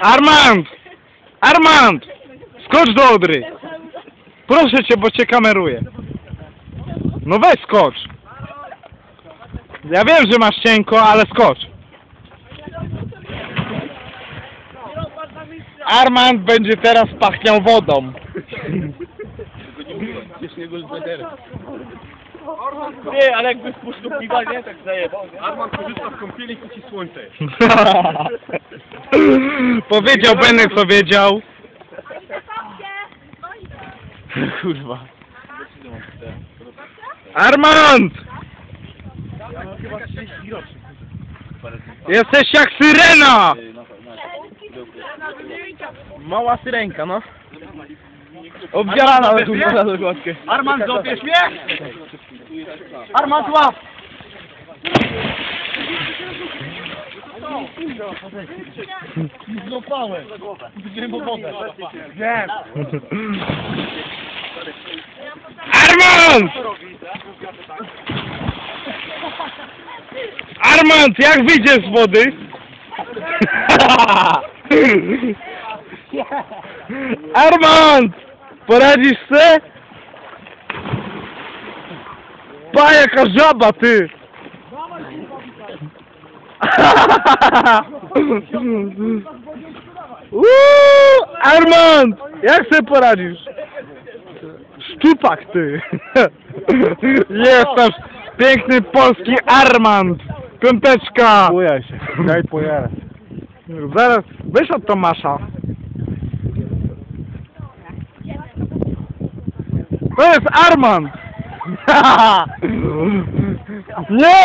Armand! Armand! Skocz do Odry! Proszę cię, bo cię kameruję. No weź skocz. Ja wiem, że masz cienko, ale skocz. Armand będzie teraz pachniał wodą. Nie, ale jakby spuszczył piwa, nie? Tak zajebał, nie? Arman korzysta z kąpieli i ci słońce. powiedział Benek, co wiedział. Kurwa. Armand! Jesteś jak syrena! Mała syrenka, no. Obdziarana ale kurwa na dokładkę. Arman, złapiesz mnie? Armand łap! Złapałem. Widziałem po wodę. Wiem. Armand! Armand, jak wyjdziesz z wody? Armand! Poradzisz se? Pa, jaka żaba, ty! Uuu, Armand! Jak sobie poradzisz? Szczupak ty! Jest nasz piękny polski Armand! Piąteczka! Bujaj się, daj pojarać. Zaraz, weź od Tomasza. To jest Armand! Nie!